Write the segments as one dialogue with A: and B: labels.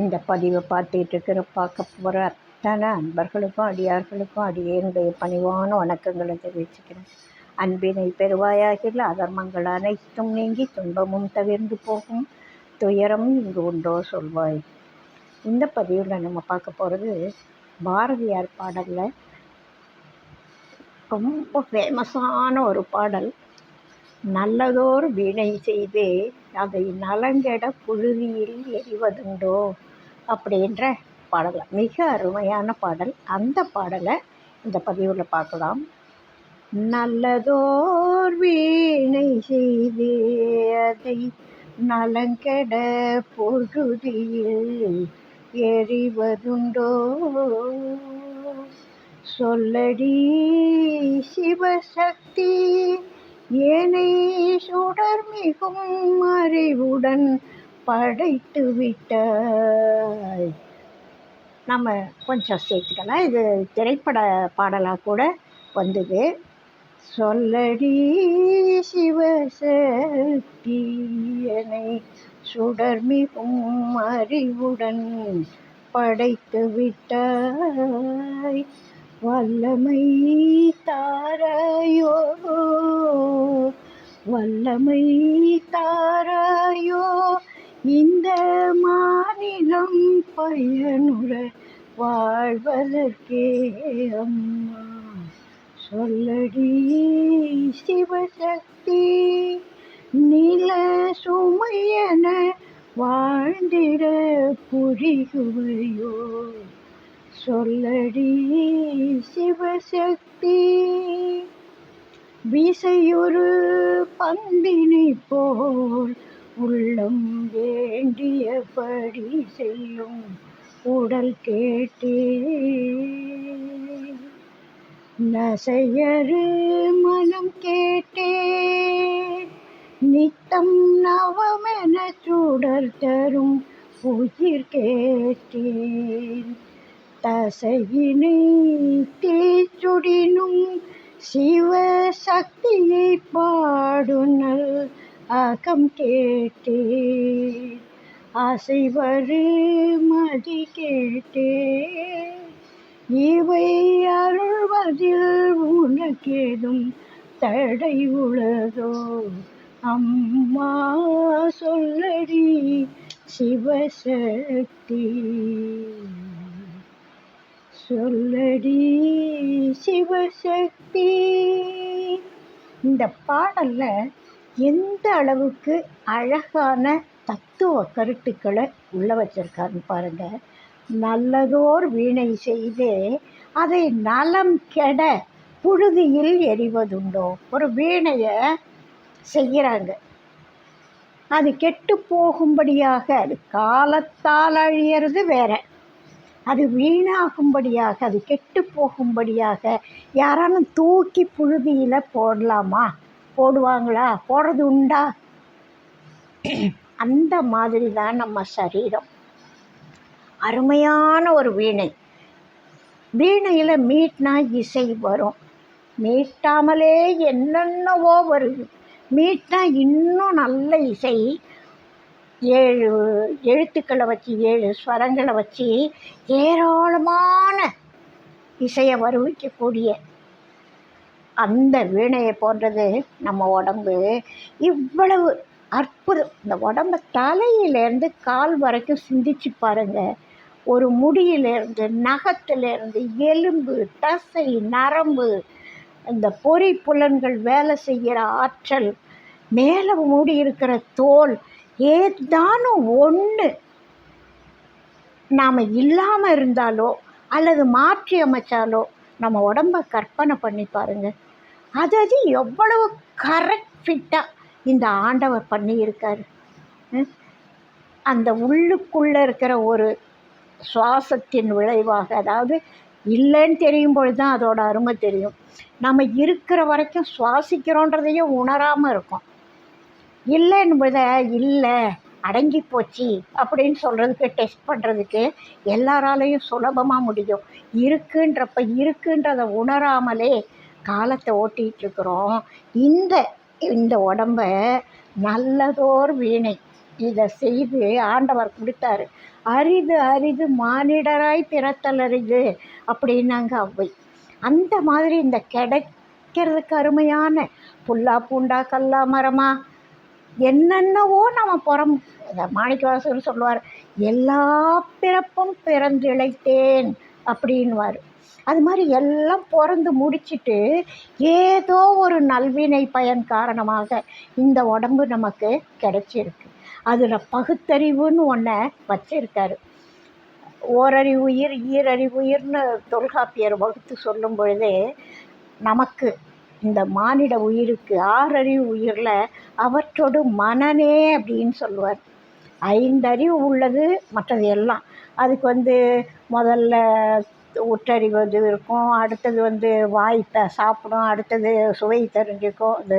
A: இந்த பதிவை பார்த்துட்டு இருக்கிற பார்க்க போகிற அத்தனை அன்பர்களுக்கும் அடியார்களுக்கும் அடியேனுடைய பணிவான வணக்கங்களை தெரிவிச்சுக்கிறேன். அன்பினை பெருவாயாகில் அதர்மங்கள் அனைத்தும் நீங்கி துன்பமும் தவிர்ந்து போகும். துயரம் இங்கு உண்டோ சொல்வாய். இந்த பதிவில் நம்ம பார்க்க போகிறது பாரதியார் பாடலில் ரொம்ப ஃபேமஸான ஒரு பாடல். நல்லதோர் வீணை செய்து அதை நலங்கெட புழுதியில் எறிவதுண்டோ? அப்படின்ற பாடலை மிக அருமையான பாடல். அந்த பாடலை இந்த பதிவில் பார்க்கலாம். நல்லதோர் வீணை செய்து அதை நலங்கெட பொழுதியில் எறிவதுண்டோ? சொல்லடி சிவசக்தி ஏனை சுடர் மிகும் அறிவுடன் படைத்து விட்டாய் நம்ம கொஞ்சம் சேர்த்துக்கலாம். இது திரைப்பட பாடலாக கூட வந்தது. சொல்லடி சிவசக்தியனை என்னை சுடர் மிகும் அறிவுடன் படைத்து விட்டாய் வல்லமை தாராயோ வல்லமை தாராயோ இந்த மாநிலம் பயனுற வாழ்வதற்கே அம்மா. சொல்லடி சிவசக்தி நில சுமையன வாழ்ந்திட புரிகுவையோ சொல்லடி சிவசக்தி விசையொரு பந்தினை போல் உள்ளம் வேண்டியபடி செய்யும் உடல் கேட்டே. நசையரு மனம் கேட்டே. நித்தம் நவமென சுடர் தரும் உயிர் கேட்டேன். தசையினை தீச்சுடினும் சிவசக்தியை பாடுனல் அகம் கேட்டே அசைவரு மதி கேட்டே இவை அருள்வதில் உனக்கேதும் தடை உளதோ அம்மா சொல்லடி சிவசக்தி. சொல்லடி சிவசக்தி. இந்த பாடலில் எந்த அளவுக்கு அழகான தத்துவ கருத்துக்களை உள்ள வச்சிருக்காருன்னு பாருங்க. நல்லதோர் வீணை செய்து அதை நலம் கெட புழுதியில் எறிவதுண்டோ ஒரு வீணையை செய்கிறாங்க. அது கெட்டு போகும்படியாக அது காலத்தால் அழியிறது வேற. அது வீணாகும்படியாக அது கெட்டு போகும்படியாக யாராலும் தூக்கி புழுதியில் போடலாமா? போடுவாங்களா? போடுறது உண்டா? அந்த மாதிரி தான் நம்ம சரீரம். அருமையான ஒரு வீணை. வீணையில் மீட்னா இசை வரும். மீட்டாமலே என்னென்னவோ வருது. மீட்னா இன்னும் நல்ல இசை. ஏழு எழுத்துக்களை வச்சு ஏழு ஸ்வரங்களை வச்சு ஏராளமான இசையை வருவிக்கக்கூடிய அந்த வீணையை போன்றது நம்ம உடம்பு. இவ்வளவு அற்புதம். இந்த உடம்ப தலையிலேருந்து கால் வரைக்கும் சிந்திச்சு பாருங்கள் ஒரு முடியிலேருந்து நகத்திலேருந்து எலும்பு தசை நரம்பு இந்த பொறி புலன்கள் வேலை செய்கிற ஆற்றல் மேலே மூடி இருக்கிற தோல் ஏதானும் ஒன்று நாம் இல்லாமல் இருந்தாலோ அல்லது மாற்றி அமைச்சாலோ நம்ம உடம்ப கற்பனை பண்ணி பாருங்கள் அதாவது எவ்வளவு கரெக்ட் ஃபிட்டாக இந்த ஆண்டவர் பண்ணியிருக்காரு. அந்த உள்ளுக்குள்ளே இருக்கிற ஒரு சுவாசத்தின் விளைவாக அதாவது இல்லைன்னு தெரியும் பொழுது தான் அதோட அருமை தெரியும். நம்ம இருக்கிற வரைக்கும் சுவாசிக்கிறோன்றதையும் உணராமல் இருக்கும். இல்லைன்னு பொழுத இல்லை அடங்கி போச்சு அப்படின்னு சொல்கிறதுக்கு டெஸ்ட் பண்ணுறதுக்கு எல்லாராலையும் சுலபமாக முடியும். இருக்குன்றப்ப இருக்குன்றதை உணராமலே காலத்தை ஓட்டிகிட்ருக்குறோம் இந்த இந்த உடம்ப நல்லதோர் வீணை. இதை செய்து ஆண்டவர் கொடுத்தாரு. அரிது அரிது மானிடராய் பிறத்தல் அரிது அப்படின்னாங்க அவ்வை. அந்த மாதிரி இந்த கிடைக்கிறதுக்கு அருமையான புல்லா பூண்டா கல்லா மரமா என்னென்னவோ நம்ம புறம் மாணிக்கவாசகர் சொல்லுவார் எல்லா பிறப்பும் பிறந்திழைத்தேன் அப்படின்வார் அது மாதிரி எல்லாம் பிறந்து முடிச்சிட்டு ஏதோ ஒரு நல்வினை பயன் காரணமாக இந்த உடம்பு நமக்கு கிடைச்சிருக்கு. அதில் பகுத்தறிவுன்னு ஒன்றை வச்சிருக்காரு. ஓரறிவு உயிர் ஈரறிவு உயிர்னு தொல்காப்பியர் வகுத்து சொல்லும் பொழுதே நமக்கு இந்த மானிட உயிருக்கு ஆறறிவு உயிரில் அவற்றோடு மனநே அப்படின்னு சொல்லுவார். ஐந்தறிவு உள்ளது மற்றது எல்லாம். அதுக்கு வந்து முதல்ல ஒற்றறிவது இருக்கும். அடுத்தது வந்து வாய் த சாப்பிடும். அடுத்தது சுவை தெரிஞ்சுக்கும். இது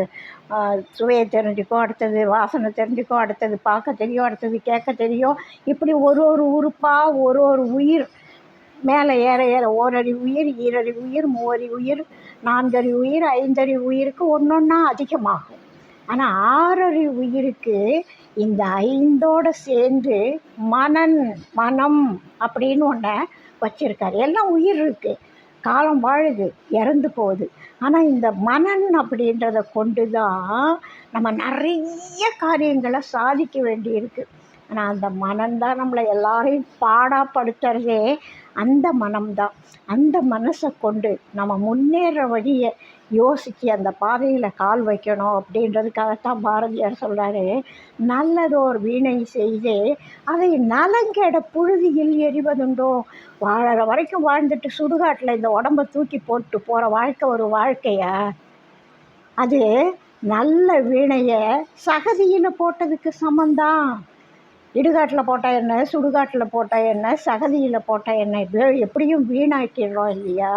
A: சுவையை தெரிஞ்சுக்கும். அடுத்தது வாசனை தெரிஞ்சுக்கும். அடுத்தது பார்க்க தெரியும். அடுத்தது கேட்க தெரியும். இப்படி ஒரு ஒரு உறுப்பாக ஒரு ஒரு உயிர் மேலே ஏற ஏற. ஓரடி உயிர் ஈரடி உயிர் மூவறிவு உயிர் நான்கறி உயிர் ஐந்தறி உயிருக்கு ஒன்று ஒன்றா அதிகமாகும். ஆனால் ஆறறி உயிருக்கு இந்த ஐந்தோடு சேர்ந்து மனன் மனம் அப்படின்னு ஒன்றை வச்சுருக்காரு. எல்லாம் உயிர் இருக்குது காலம் வாழுது இறந்து போகுது. ஆனால் இந்த மனன் அப்படின்றத கொண்டு தான் நம்ம நிறைய காரியங்களை சாதிக்க வேண்டியிருக்கு. ஆனால் அந்த மனம்தான் நம்மளை எல்லாரையும் பாடாப்படுத்துறதே அந்த மனம்தான் அந்த மனசை கொண்டு நம்ம முன்னேற வழியை யோசித்து அந்த பாதையில் கால் வைக்கணும் அப்படின்றதுக்காகத்தான் பாரதியார் சொல்கிறாரு நல்லதோர் வீணை செய்து அதை நலங்கெட புழுதியில் எறிவதுண்டோ? வாழற வரைக்கும் வாழ்ந்துட்டு சுடுகாட்டில் இந்த உடம்ப தூக்கி போட்டு போகிற வாழ்க்கை ஒரு வாழ்க்கையா? அது நல்ல வீணையை சகதியில் போட்டதுக்கு சமந்தான் இடுகாட்டில் போட்டால் என்ன? சுடுகாட்டில் போட்டால் என்ன? சகதியில் போட்டால் என்ன? இது எப்படியும் வீணாக்கிடுறோம் இல்லையா?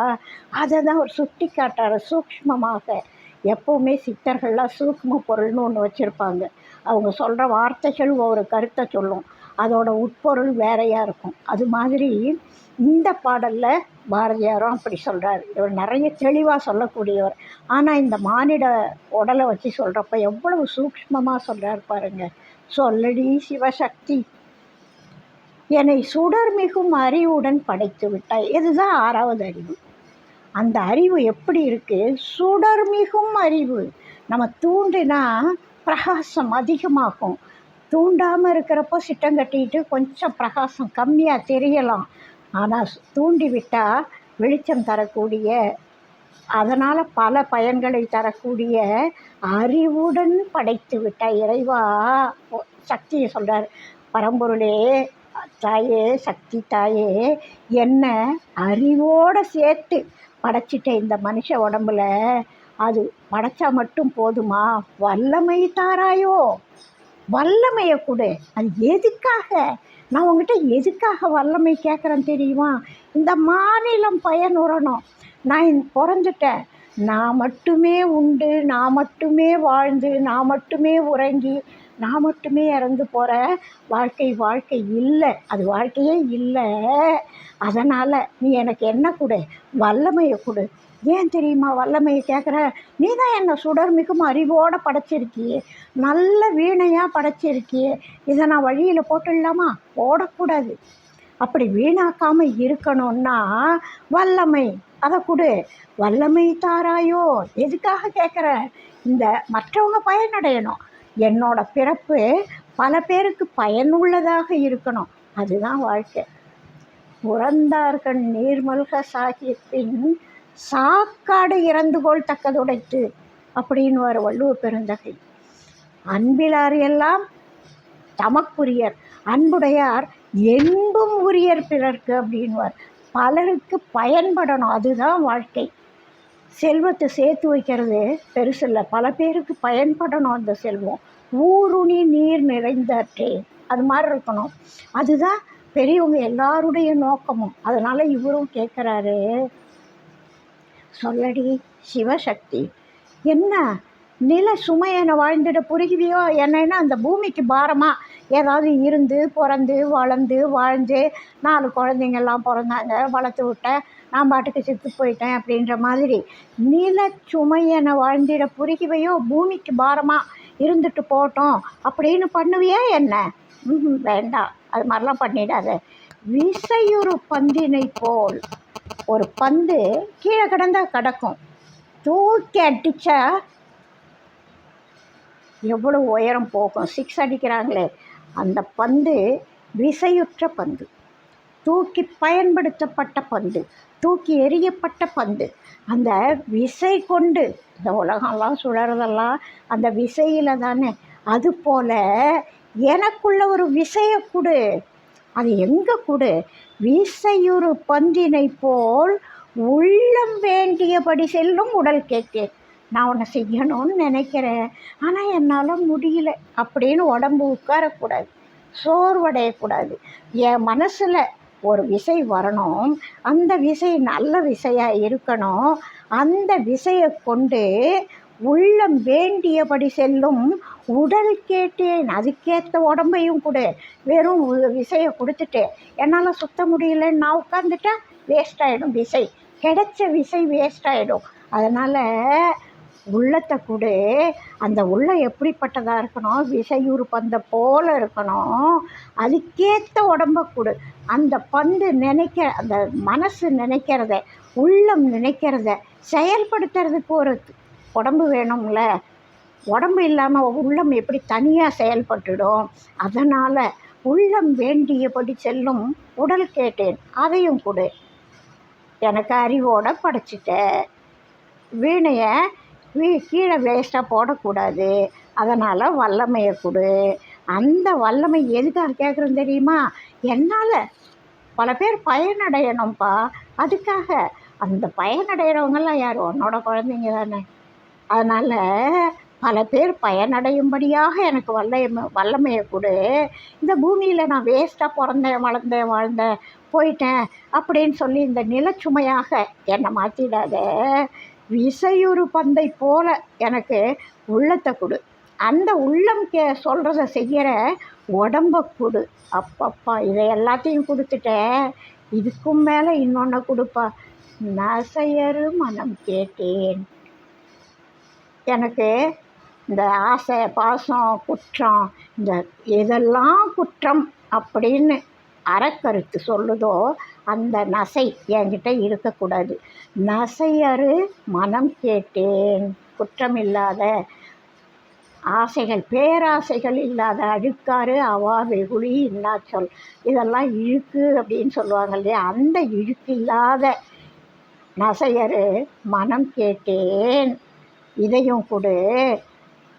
A: அதை தான் ஒரு சுட்டி காட்டார் சூக்ஷ்மமாக. எப்போவுமே சித்தர்கள்லாம் சூக்ம பொருள்னு ஒன்று வச்சுருப்பாங்க. அவங்க சொல்கிற வார்த்தைகள் ஒரு கருத்தை சொல்லும். அதோட உட்பொருள் வேறையாக இருக்கும். அது மாதிரி இந்த பாடலில் பாரதியாரும் அப்படி சொல்கிறார் இவர் நிறைய தெளிவாக சொல்லக்கூடியவர். ஆனால் இந்த மானிட உடலை வச்சு சொல்கிறப்ப எவ்வளவு சூக்ஷ்மமாக சொல்கிறார் பாருங்கள் சொல்லடி சிவசக்தி. என்னை சுடர் மிகும் அறிவுடன் படைத்து விட்டாய். இதுதான் ஆறாவது அறிவு. அந்த அறிவு எப்படி இருக்குது சுடர் மிகும் அறிவு. நம்ம தூண்டினா பிரகாசம் அதிகமாகும். தூண்டாமல் இருக்கிறப்போ சிட்டம் கட்டிட்டு கொஞ்சம் பிரகாசம் கம்மியாக தெரியலாம். ஆனால் தூண்டி விட்டால் வெளிச்சம் தரக்கூடிய அதனால் பல பயன்களை தரக்கூடிய அறிவுடன் படைத்து விட்ட இறைவா சக்தியை சொல்கிறார் பரம்பொருளே தாயே சக்தி தாயே என்ன அறிவோடு சேர்த்து படைச்சிட்ட இந்த மனுஷ உடம்புல அது படைச்சா மட்டும் போதுமா? வல்லமை தாராயோ? வல்லமையை கொடு. அது எதுக்காக? நான் உங்ககிட்ட எதுக்காக வல்லமை கேட்குறேன் தெரியுமா? இந்த மாநிலம் பயனுறணும். நான் பிறந்துட்டேன். நான் மட்டுமே உண்டு நான் மட்டுமே வாழ்ந்து நான் மட்டுமே உறங்கி நான் மட்டுமே இறந்து போகிற வாழ்க்கை வாழ்க்கை இல்லை. அது வாழ்க்கையே இல்லை. அதனால் நீ எனக்கு என்ன கொடு? வல்லமையை கொடு. ஏன் தெரியுமா வல்லமையை கேட்குற நீ தான் என்னை சுடர் மிகவும் அறிவோடு படைச்சிருக்கியே. நல்ல வீணையாக படைச்சிருக்கியே. இதை நான் வழியில் போட்டுடலாமா? போடக்கூடாது அப்படி வீணாக்காமல் இருக்கணும்னா வல்லமை அதை கொடு. வல்லமை தாராயோ எதுக்காக கேட்குற இந்த மற்றவங்க பயனடையணும். என்னோட பிறப்பு பல பேருக்கு பயனுள்ளதாக இருக்கணும். அதுதான் வாழ்க்கை. புறந்தார்கள் நீர்மல்க சாகியத்தின் சாக்காடு இறந்துகோள் தக்கதுடைத்து அப்படின்னு வள்ளுவ பெருந்தகை. அன்பிலார் எல்லாம் தமக்குரியர். அன்புடையார் என்பும் உரியர் பிறர்க்கு அப்படின்வார் பலருக்கு பயன்படணும். அதுதான் வாழ்க்கை. செல்வத்தை சேர்த்து வைக்கிறது பெருசில்ல. பல பேருக்கு பயன்படணும் அந்த செல்வம். ஊருணி நீர் நிறைந்தாற்றே. அது மாதிரி இருக்கணும். அதுதான் பெரியவங்க எல்லாருடைய நோக்கமும். அதனால் இவரும் கேட்குறாரு சொல்லடி சிவசக்தி. என்ன? நில சுமையனை வாழ்ந்துட புரிகிறியோ? என்னன்னா அந்த பூமிக்கு பாரமாக ஏதாவது இருந்து பிறந்து வளர்ந்து வாழ்ந்து நாலு குழந்தைங்கள்லாம் பிறந்தாங்க வளர்த்து விட்டேன் நான் பாட்டுக்கு செத்து போயிட்டேன் அப்படின்ற மாதிரி நில சுமையனை வாழ்ந்திட புரிகிவையோ பூமிக்கு பாரமாக இருந்துட்டு போட்டோம் அப்படின்னு பண்ணுவியா என்ன? ம் வேண்டாம். அது மாதிரிலாம் பண்ணிடாத. விசையுறு பந்தினை போல் ஒரு பந்து கீழே கிடந்தா கிடக்கும். தூக்கி அடித்தா எவ்வளோ உயரம் போகும்? சிக்ஸ் அடிக்கிறாங்களே. அந்த பந்து விசையுற்ற பந்து. தூக்கி பயன்படுத்தப்பட்ட பந்து தூக்கி எறியப்பட்ட பந்து. அந்த விசை கொண்டு இந்த உலகம்லாம் சுழறதெல்லாம் அந்த விசையில் தானே. அதுபோல் எனக்குள்ள ஒரு விசையை கொடு. அது எங்கே கொடு? விசையுறு பந்தினை போல் உள்ளம் வேண்டியபடி செல்லும் உடல் கேட்கேன் நான் உன்னை செய்யணும்னு நினைக்கிறேன். ஆனால் என்னால் முடியல. அப்படின்னு உடம்பு உட்காரக்கூடாது. சோர்வடையக்கூடாது. என் மனசில் ஒரு விசை வரணும். அந்த விசை நல்ல விசையாக இருக்கணும். அந்த விசையை கொண்டு உள்ளம் வேண்டியபடி செல்லும் உடல் கேட்டேன். அதுக்கேற்ற உடம்பையும் கொடு. வெறும் விசையை கொடுத்துட்டு என்னால் சுத்த முடியலன்னு நான் உட்காந்துட்டா வேஸ்ட் ஆகிடும் விசை. கிடைச்ச விசை வேஸ்ட் ஆகிடும் அதனால் உள்ளத்தை கொடு அந்த உள்ளம் எப்படிப்பட்டதாக இருக்கணும்? விசையூர் பந்தை போல் இருக்கணும். அதுக்கேற்ற உடம்ப கொடு. அந்த பந்து நினைக்க அந்த மனசு நினைக்கிறத உள்ளம் நினைக்கிறத செயல்படுத்துறதுக்கு ஒரு உடம்பு வேணும்ல. உடம்பு இல்லாமல் உள்ளம் எப்படி தனியாக செயல்பட்டுடும்? அதனால் உள்ளம் வேண்டியபடி செல்லும் உடல் கேட்டேன். அதையும் கொடு. எனக்கு அறிவோடு படைச்சிட்ட. வீணையை வீ கீழே வேஸ்ட்டாக போடக்கூடாது. அதனால் வல்லமையை கொடு. அந்த வல்லமை எதுக்காக கேட்குறேன் தெரியுமா? என்னால் பல பேர் பயனடையணும்ப்பா அதுக்காக அந்த பயனடைகிறவங்கெல்லாம் யார்? உன்னோட குழந்தைங்க தானே. அதனால் பல பேர் பயனடையும்படியாக எனக்கு வல்லைய வல்லமையை கொடு. இந்த பூமியில் நான் வேஸ்ட்டாக பிறந்தேன் வளர்ந்தேன் வாழ்ந்தேன் போயிட்டேன் அப்படின்னு சொல்லி இந்த நிலச்சுமையாக என்னை மாற்றிடாத விசையுறு பந்தை போல எனக்கு உள்ளத்தை கொடு. அந்த உள்ளம் கே சொல்கிறத செய்கிற உடம்ப கொடு. அப்பப்பா இதை எல்லாத்தையும் கொடுத்துட்டேன் இதுக்கும் மேலே இன்னொன்று கொடுப்பா. நசையரு மனம் கேட்டேன். எனக்கு இந்த ஆசை பாசம் குற்றம் இந்த இதெல்லாம் குற்றம் அப்படின்னு அறக்கருத்து சொல்லுதோ அந்த நசை என்கிட்ட இருக்கக்கூடாது. நசையறு மனம் கேட்டேன். குற்றமில்லாத ஆசைகள் பேராசைகள் இல்லாத அழுக்காறு அவா வெகுளி இன்னா சொல். இதெல்லாம் இழுக்கு அப்படின்னு சொல்லுவாங்க இல்லையா? அந்த இழுக்கு இல்லாத நசையரு மனம் கேட்டேன். இதையும் கொடு.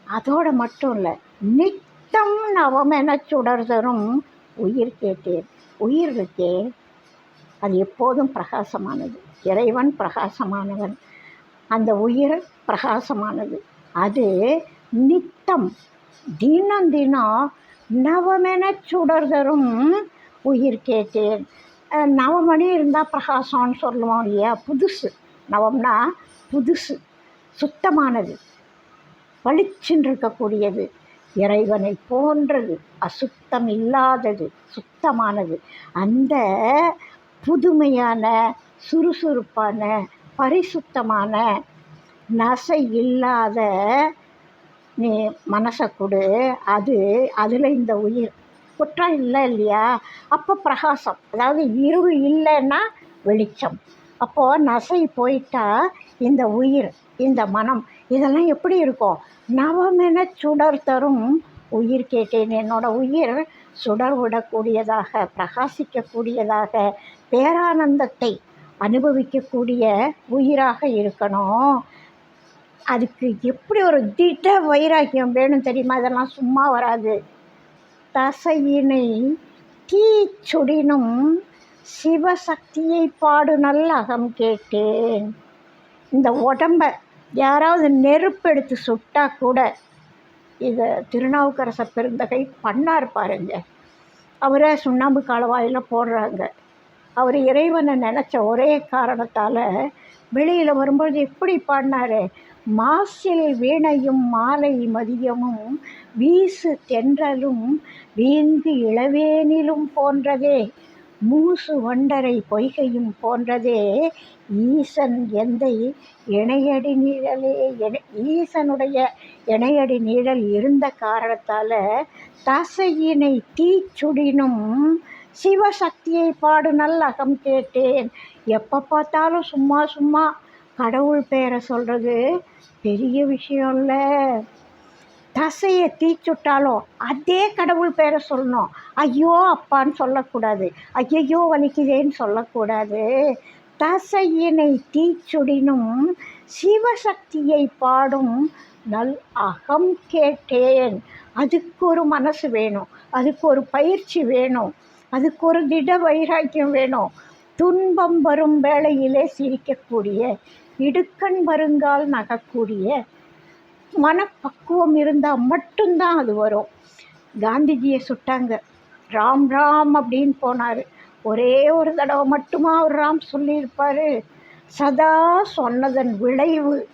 A: அதோடு மட்டும் இல்லை நித்தம் நவமென சுடர் தரும் உயிர் கேட்டேன். உயிர் இருக்கே அது எப்போதும் பிரகாசமானது. இறைவன் பிரகாசமானவன். அந்த உயிர் பிரகாசமானது. அது நித்தம். தினம் தினம் நவமென சுடர் தரும் உயிர் கேட்டேன். நவமணி இருந்தால் பிரகாசம்னு சொல்லுவோம் இல்லையா? புதுசு. நவம்னா புதுசு. சுத்தமானது. பளிச்சுன்னு இருக்கக்கூடியது. இறைவனை போன்றது அசுத்தம் இல்லாதது சுத்தமானது. அந்த புதுமையான சுறுசுறுப்பான பரிசுத்தமான நசை இல்லாத நீ மனசை கொடு. அது அதில் இந்த உயிர். குற்றம் இல்லை இல்லையா அப்போ பிரகாசம். அதாவது இருள் இல்லைன்னா வெளிச்சம். அப்போது நசை போயிட்டா இந்த உயிர் இந்த மனம் இதெல்லாம் எப்படி இருக்கும்? நவமென சுடர் தரும் உயிர் கேட்டேன். என்னோட உயிர் சுடர் விடக்கூடியதாக பிரகாசிக்கக்கூடியதாக பேரானந்தத்தை அனுபவிக்கக்கூடிய உயிராக இருக்கணும். அதுக்கு எப்படி ஒரு திட்ட வைராக்கியம் வேணும் தெரியுமா? இதெல்லாம் சும்மா வராது. தசையினை தீச்சுடினும் சிவசக்தியை பாடு நல்ல அகம் கேட்டேன். இந்த உடம்ப யாராவது நெருப்பெடுத்து சுட்டா கூட இதை திருநாவுக்கரச பெருந்தகை பண்ணார் பாருங்க. அவரை சுண்ணாம்பு காலவாயில் போடுறாங்க. அவர் இறைவனை நினச்ச ஒரே காரணத்தால் வெளியில் வரும்பொழுது எப்படி பாடினாரு மாசில் வீணையும் மாலை மதியமும் வீசு தென்றலும் வீங்கு இளவேனிலும் போன்றதே. மூசு வண்டரை பொய்கையும் போன்றதே ஈசன் எந்தை இணையடி நீழலே ஈசனுடைய இணையடி நீழல் இருந்த காரணத்தால் தசையினை தீச்சுடினும் சிவசக்தியை பாடு நல்ல அகம் கேட்டேன். எப்போ பார்த்தாலும் சும்மா சும்மா கடவுள் பேரை சொல்கிறது பெரிய விஷயம் இல்லை. தசையை தீச்சுட்டாலும் அதே கடவுள் பேரை சொல்லணும். ஐயோ அப்பான்னு சொல்லக்கூடாது. ஐயையோ வலிக்குதேன்னு சொல்லக்கூடாது. தசையினை தீச்சுடினும் சிவசக்தியை பாடும் நல் அகம் கேட்டேன். அதுக்கு ஒரு மனசு வேணும். அதுக்கு ஒரு பயிற்சி வேணும். அதுக்கு ஒரு திட வைராக்கியம் வேணும். துன்பம் வரும் வேளையிலே சிரிக்கக்கூடிய இடுக்கண் வருங்கால் நகக்கூடிய மனப்பக்குவம் இருந்தால் மட்டும்தான் அது வரும். காந்திஜியை சுட்டாங்க. ராம் ராம் அப்படின்னு போனார். ஒரே ஒரு தடவை மட்டுமா அவர் ராம் சொல்லியிருப்பார்? சதா சொன்னதன் விளைவு.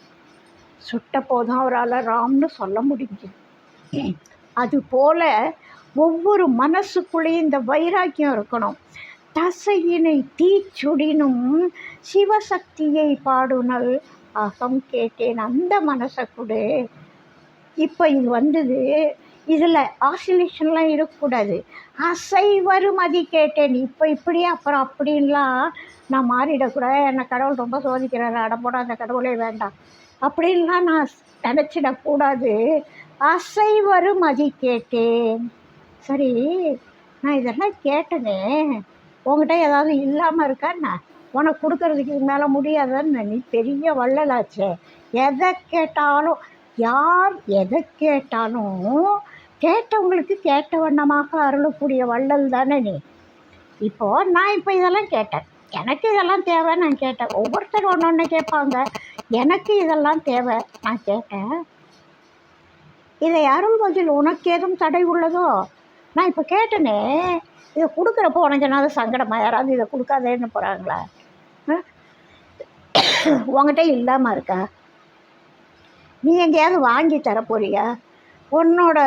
A: சுட்ட போதும் அவரால் ராம்னு சொல்ல முடிஞ்சது. அதுபோல் ஒவ்வொரு மனசுக்குள்ளேயும் இந்த வைராக்கியம் இருக்கணும். தசையினை தீச்சுடினும் சிவசக்தியை பாடுனல் அகம் கேட்டேன் அந்த மனசை கொடு. இப்போ இது வந்தது இதில் ஆசிலேஷன்லாம் இருக்கக்கூடாது. அசை வருமதி கேட்டேன் இப்போ இப்படி அப்புறம் அப்படின்லாம் நான் மாறிடக்கூடாது. என்னை கடவுள் ரொம்ப சோதிக்கிறாரு அடம்போட அந்த கடவுளே வேண்டாம். அப்படின்லாம் நான் நினச்சிடக்கூடாது. அசை வருமதி கேட்டேன். சரி நான் இதெல்லாம் கேட்டனே. உங்ககிட்ட ஏதாவது இல்லாமல் இருக்கான்னா உனக்கு கொடுக்கறதுக்கு இது மேலே முடியாதுன்னு நீ பெரிய வள்ளலாச்சே. எதை கேட்டாலும் யார் எதை கேட்டாலும் கேட்டவங்களுக்கு கேட்ட வண்ணமாக அருளக்கூடிய வள்ளல் தானே நீ. இப்போது நான் இப்போ இதெல்லாம் கேட்டேன். எனக்கு இதெல்லாம் தேவை நான் கேட்டேன். ஒவ்வொருத்தர் ஒன்று ஒன்று கேட்பாங்க. எனக்கு இதெல்லாம் தேவை நான் கேட்டேன். இதை அருள் பதில் உனக்கு ஏதும் தடை உள்ளதோ? நான் இப்போ கேட்டேனே. இதை கொடுக்குறப்போ உனக்கு என்னது சங்கடமா? யாராவது இதை கொடுக்காதேன்னு போகிறாங்களா உங்ககிட்ட இல்லாமல் இருக்கா. நீ எங்கேயாவது வாங்கி தரப்போறியா? உன்னோட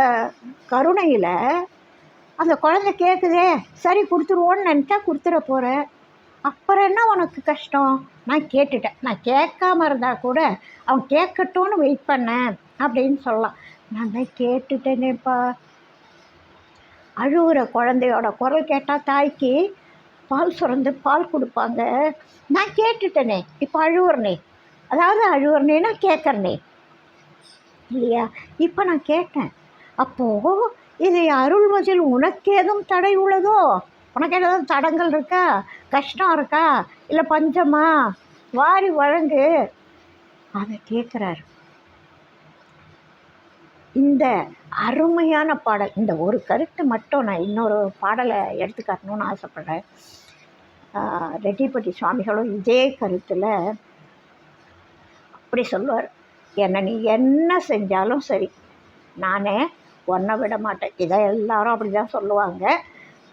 A: கருணையில் அந்த குழந்தை கேட்குதே சரி கொடுத்துருவோன்னு நினச்சா கொடுத்துட போகிறேன் அப்புறம் என்ன உனக்கு கஷ்டம்? நான் கேட்டுட்டேன். நான் கேட்காம இருந்தால் கூட அவன் கேட்கட்டும்னு வெயிட் பண்ணேன் அப்படின்னு சொல்லலாம். நான் தான் கேட்டுட்டேனேப்பா. அழுகுற குழந்தையோட குரல் கேட்டால் தாய்க்கு பால் சுரந்து பால் கொடுப்பாங்க. நான் கேட்டுட்டேனே இப்போ அழுவுறனே. அதாவது அழுவுறனேன்னா கேட்குறனே இல்லையா? இப்போ நான் கேட்டேன். அப்போது இதை அருள்வதில் உனக்கு ஏதும் தடை உள்ளதோ? உனக்கு ஏதாவது தடங்கள் இருக்கா? கஷ்டம் இருக்கா? இல்லை பஞ்சமா? வாரி வழங்கு. அதை கேட்குறாரு இந்த அருமையான பாடல் இந்த ஒரு கருத்தை மட்டும் நான் இன்னொரு பாடலை எடுத்துக்காட்டணும்னு ஆசைப்பட்றேன். ரெட்டிப்பட்டி சுவாமிகளும் இதே கருத்தில் அப்படி சொல்லுவார். என்னை நீ என்ன செஞ்சாலும் சரி நானே ஒன்றை விட மாட்டேன். இதை எல்லாரும் அப்படி தான் சொல்லுவாங்க.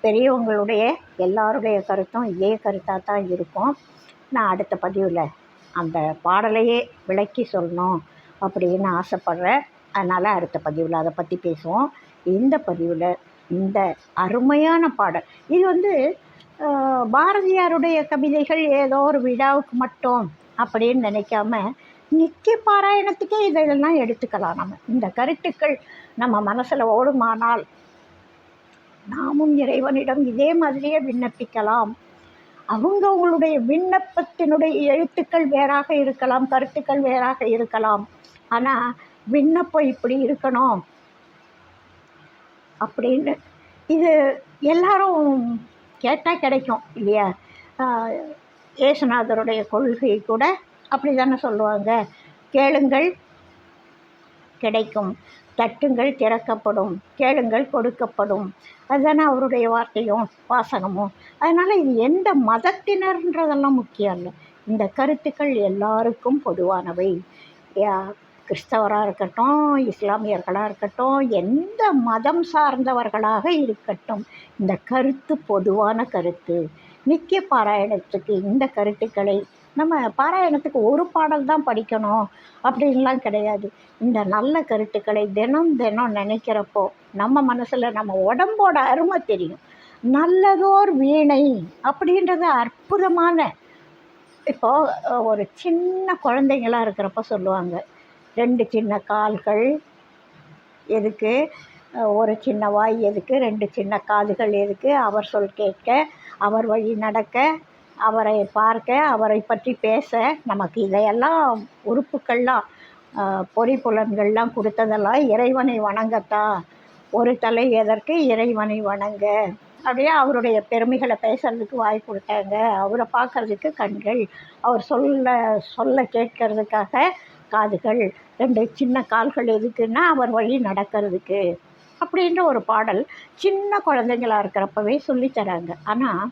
A: பெரியவங்களுடைய எல்லாருடைய கருத்தும் இதே கருத்தாக தான் இருக்கும். நான் அடுத்த பதிவில் அந்த பாடலையே விளக்கி சொல்லணும் அப்படின்னு ஆசைப்பட்றேன். அதனால் அடுத்த பதிவில் அதை பற்றி பேசுவோம். இந்த பதிவில் இந்த அருமையான பாடல். இது வந்து பாரதியாருடைய கவிதைகள் ஏதோ ஒரு விழாவுக்கு மட்டும் அப்படின்னு நினைக்காம நித்திய பாராயணத்துக்கே இதெல்லாம் எடுத்துக்கலாம் நம்ம. இந்த கருத்துக்கள் நம்ம மனசில் ஓடுமானால் நாமும் இறைவனிடம் இதே மாதிரியே விண்ணப்பிக்கலாம். அவங்கவங்களுடைய விண்ணப்பத்தினுடைய எழுத்துக்கள் வேறாக இருக்கலாம் கருத்துக்கள் வேறாக இருக்கலாம். ஆனால் விண்ணப்பம் இப்படி இருக்கணும் அப்படின்னு இது எல்லாரும் கேட்டால் கிடைக்கும் இல்லையா? ஏசுநாதருடைய இயேசுநாதருடைய கொள்கை கூட அப்படி தானே சொல்லுவாங்க. கேளுங்கள் கிடைக்கும். தட்டுங்கள் திறக்கப்படும். கேளுங்கள் கொடுக்கப்படும். அதுதானே அவருடைய வார்த்தையும் வாசகமும். அதனால் இது எந்த மதத்தினர்ன்றதெல்லாம் முக்கியம் இல்லை. இந்த கருத்துக்கள் எல்லாருக்கும் பொதுவானவை. யா- கிறிஸ்தவராக இருக்கட்டும் இஸ்லாமியர்களாக இருக்கட்டும் எந்த மதம் சார்ந்தவர்களாக இருக்கட்டும் இந்த கருத்து பொதுவான கருத்து. நித்திய பாராயணத்துக்கு இந்த கருத்துக்களை நம்ம பாராயணத்துக்கு ஒரு பாடல் தான் படிக்கணும் அப்படின்லாம் கிடையாது. இந்த நல்ல கருத்துக்களை தினம் தினம் நினைக்கிறப்போ நம்ம மனசில் நம்ம உடம்போட அருமை தெரியும். நல்லதோர் வீணை அப்படின்றது அற்புதமான இப்போது ஒரு சின்ன குழந்தைங்களா இருக்கிறப்ப சொல்லுவாங்க ரெண்டு சின்ன கால்கள் எதுக்கு? ஒரு சின்ன வாய் எதுக்கு? ரெண்டு சின்ன காதுகள் எதுக்கு? அவர் சொல் கேட்க அவர் வழி நடக்க அவரை பார்க்க அவரை பற்றி பேச நமக்கு இதையெல்லாம் உறுப்புக்கள்லாம் பொறிப்புலன்கள்லாம் கொடுத்ததெல்லாம் இறைவனை வணங்கத்தான் ஒரு தலை எதற்கு இறைவனை வணங்க? அப்படியே அவருடைய பெருமைகளை பேசுறதுக்கு வாய் கொடுத்தாங்க. அவரை பார்க்கறதுக்கு கண்கள் அவர் சொல்ல சொல்ல கேட்கறதுக்காக காதுகள். ரெண்டு சின்ன கால்கள் எதுக்குன்னா அவர் வழி நடக்கிறதுக்கு அப்படின்ற ஒரு பாடல் சின்ன குழந்தைங்களா இருக்கிறப்பவே சொல்லித் தராங்க. ஆனால்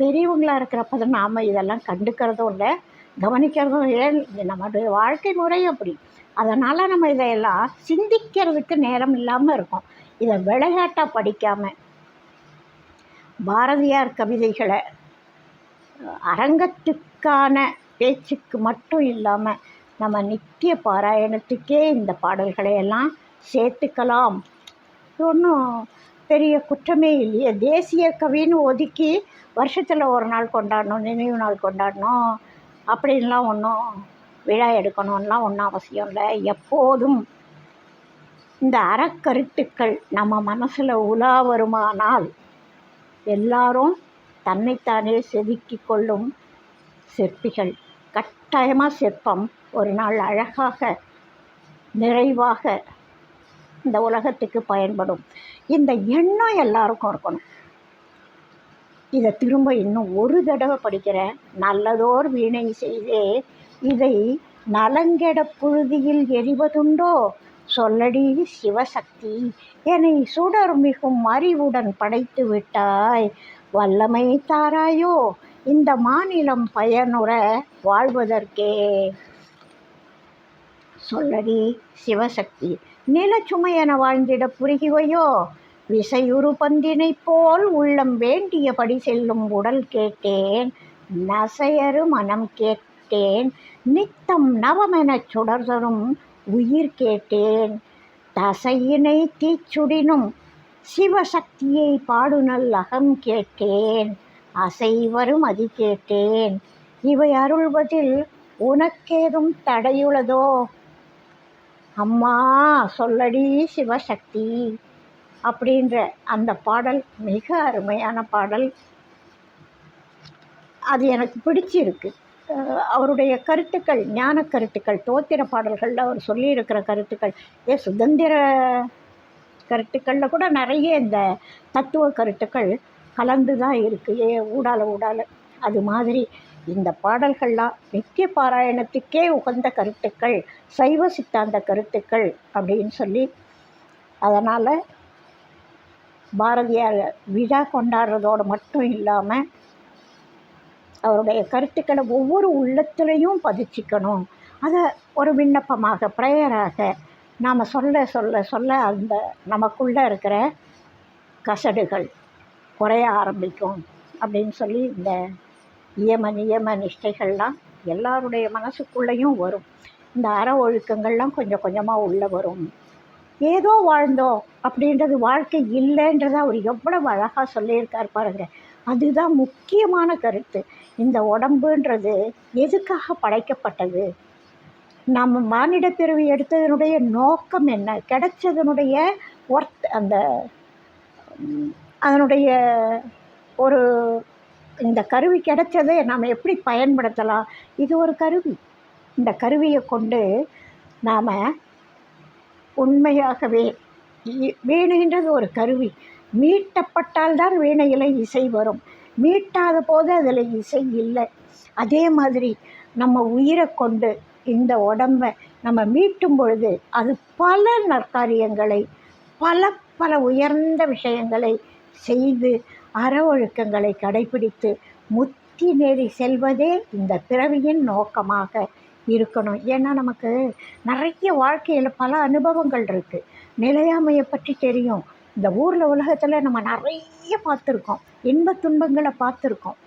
A: பெரியவங்களாக இருக்கிறப்ப தான் நாம் இதெல்லாம் கண்டுக்கிறதும் இல்லை கவனிக்கிறதும் ஏன் இது நம்மளுடைய வாழ்க்கை முறை அப்படி. அதனால் நம்ம இதையெல்லாம் சிந்திக்கிறதுக்கு நேரம் இல்லாமல் இருக்கும். இதை விளையாட்டாக படிக்காமல் பாரதியார் கவிதைகளை அரங்கத்துக்கான பேச்சுக்கு மட்டும் இல்லாமல் நம்ம நித்திய பாராயணத்துக்கே இந்த பாடல்களை எல்லாம் சேர்த்துக்கலாம் ஒன்றும் பெரிய குற்றமே இல்லையே. தேசிய கவின்னு ஒதுக்கி வருஷத்தில் ஒரு நாள் கொண்டாடணும் நினைவு நாள் கொண்டாடணும். அப்படின்லாம் ஒன்றும் விழா எடுக்கணும்லாம் ஒன்றும் அவசியம் இல்லை. எப்போதும் இந்த அறக்கருத்துக்கள் நம்ம மனசில் உலா வருமானால் எல்லாரும் தன்னைத்தானே செதுக்கி கொள்ளும் சிற்பிகள். கட்டாயமாக சிற்பம் ஒரு நாள் அழகாக நிறைவாக இந்த உலகத்துக்கு பயன்படும். இந்த எண்ணம் எல்லாருக்கும் இருக்கணும். இதை திரும்ப இன்னும் ஒரு தடவை படிக்கிறேன். நல்லதோர் வீணை செய்தே இதை நலங்கெட புழுதியில் எரிவதுண்டோ? சொல்லடி சிவசக்தி என்னை சுடர் மிகும் அறிவுடன் படைத்து விட்டாய். வல்லமை தாராயோ? இந்த மாநிலம் பயனுற வாழ்வதற்கே. சொல்லடி சிவசக்தி நிலச்சுமையென வாழ்ந்திட புரிகுவையோ விசையுறு பந்தினை போல் உள்ளம் வேண்டியபடி செல்லும் உடல் கேட்டேன் நசையறு மனம் கேட்டேன் நித்தம் நவமெனச் சுடர்தரும் உயிர் கேட்டேன். தசையினை தீச்சுடினும் சிவசக்தியை பாடுநல் அகம் கேட்டேன். அசைவரும் அதி கேட்டேன் இவை அருள்வதில் உனக்கேதும் தடையுள்ளதோ அம்மா சொல்லடி சிவசக்தி. அப்படின்ற அந்த பாடல் மிக அருமையான பாடல். அது எனக்கு பிடிச்சிருக்கு. அவருடைய கருத்துக்கள் ஞான கருத்துக்கள் தோத்திர பாடல்களில் அவர் சொல்லியிருக்கிற கருத்துக்கள் ஏ சுதந்திர கருத்துக்களில் கூட நிறைய இந்த தத்துவ கருத்துக்கள் கலந்து தான் இருக்குது ஏ ஊடால ஊடால. அது மாதிரி இந்த பாடல்கள்லாம் நித்திய பாராயணத்துக்கே உகந்த கருத்துக்கள் சைவ சித்தாந்த கருத்துக்கள் அப்படின்னு சொல்லி அதனால் பாரதியார் விழா கொண்டாடுறதோடு மட்டும் இல்லாமல் அவருடைய கருத்துக்களை ஒவ்வொரு உள்ளத்துலேயும் பதிச்சிக்கணும். அதை ஒரு விண்ணப்பமாக ப்ரேயராக நாம் சொல்ல சொல்ல சொல்ல அந்த நமக்குள்ளே இருக்கிற கசடுகள். குறைய ஆரம்பிக்கும் அப்படின்னு சொல்லி இந்த இயம நியம நிஷ்டைகள்லாம் எல்லாருடைய மனசுக்குள்ளேயும் வரும். இந்த அற ஒழுக்கங்கள்லாம் கொஞ்சம் கொஞ்சமாக உள்ளே வரும். ஏதோ வாழ்ந்தோம் அப்படின்றது வாழ்க்கை இல்லைன்றதை அவர் எவ்வளவு அழகாக சொல்லியிருக்கார் பாருங்க. அதுதான் முக்கியமான கருத்து. இந்த உடம்புன்றது எதுக்காக படைக்கப்பட்டது? நம்ம மானிட பிறவி எடுத்ததனுடைய நோக்கம் என்ன? கிடைச்சதனுடைய ஒர்த் அந்த அதனுடைய ஒரு இந்த கருவி கிடைச்சதை நாம் எப்படி பயன்படுத்தலாம்? இது ஒரு கருவி. இந்த கருவியை கொண்டு நாம் உண்மையாகவே வீணைன்றது ஒரு கருவி. மீட்டப்பட்டால் தான் வீணையில் இசை வரும். மீட்டாத போது அதில் இசை இல்லை. அதே மாதிரி நம்ம உயிரை கொண்டு இந்த உடம்பை நம்ம மீட்டும் பொழுது அது பல நற்காரியங்களை பல பல உயர்ந்த விஷயங்களை செய்து அற ஒழுக்கங்களை கடைபிடித்து முத்தி நெறி செல்வதே இந்த பிறவியின் நோக்கமாக இருக்கணும். ஏன்னா நமக்கு நிறைய வாழ்க்கையில் பல அனுபவங்கள் இருக்குது நிலையாமையை பற்றி தெரியும். இந்த ஊரில் உலகத்தில் நம்ம நிறைய பார்த்துருக்கோம். இன்ப துன்பங்களை பார்த்துருக்கோம்.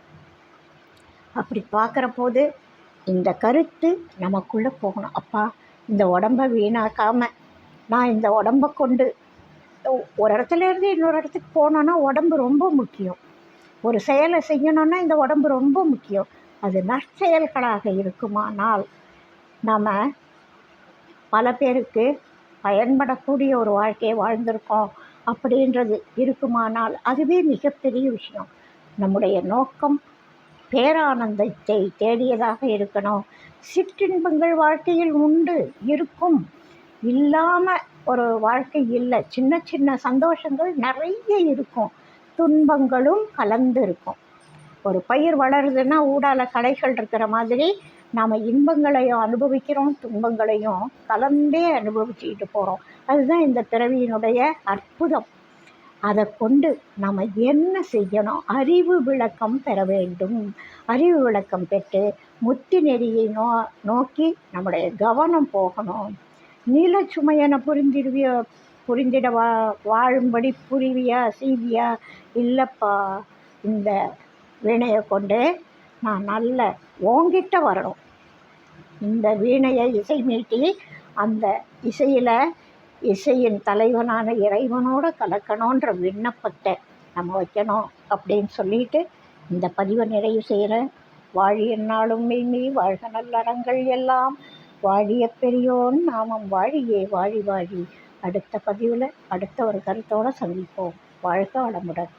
A: அப்படி பார்க்குற போது இந்த கருத்து நமக்குள்ளே போகணும். அப்பா இந்த உடம்பை வீணாக்காமல் நான் இந்த உடம்பை கொண்டு ஒரு இடத்துல இருந்து இன்னொரு இடத்துக்கு போனோன்னா உடம்பு ரொம்ப முக்கியம். ஒரு செயலை செய்யணுன்னா இந்த உடம்பு ரொம்ப முக்கியம். அது நற்செயல்களாக இருக்குமானால் நாம் பல பேருக்கு பயன்படக்கூடிய ஒரு வாழ்க்கையை வாழ்ந்திருக்கோம் அப்படின்றது இருக்குமானால் அதுவே மிகப்பெரிய விஷயம். நம்முடைய நோக்கம் பேரானந்தத்தை தேடியதாக இருக்கணும். சிற்றின்பங்கள் வாழ்க்கையில் உண்டு இருக்கும். இல்லாமல் ஒரு வாழ்க்கை இல்லை. சின்ன சின்ன சந்தோஷங்கள் நிறைய இருக்கும். துன்பங்களும் கலந்து இருக்கும். ஒரு பயிர் வளருதுன்னா ஊடால கடைகள் இருக்கிற மாதிரி நாம் இன்பங்களையும் அனுபவிக்கிறோம் துன்பங்களையும் கலந்தே அனுபவிச்சுக்கிட்டு போகிறோம் அதுதான் இந்த பிறவியினுடைய அற்புதம். அதை கொண்டு நம்ம என்ன செய்யணும்? அறிவு விளக்கம் பெற வேண்டும். அறிவு விளக்கம் பெற்று முத்தி நெறியை நோ நோக்கி நம்முடைய கவனம் போகணும். நீலச்சுமையனை புரிந்திடுவிய புரிந்திட வா வாழும்படி புரிவியா செய்வியா இல்லைப்பா இந்த வீணையை கொண்டு நான் நல்ல ஓங்கிட்ட வரணும். இந்த வீணையை இசை மீட்டி அந்த இசையில் இசையின் தலைவனான இறைவனோட கலக்கணுன்ற விண்ணப்பத்தை நம்ம வைக்கணும் அப்படின்னு சொல்லிட்டு இந்த பதிவை நிறைவு செய்கிறேன் வாழிய நாளும் மெய்மை வாழ்க நல்லறங்கள் எல்லாம். வாழிய பெரியோன் நாமம் வாழியே வாழி வாழி. அடுத்த பதிவில் அடுத்த ஒரு கருத்தோடு சந்திப்போம். வாழ்க வளமுடன்.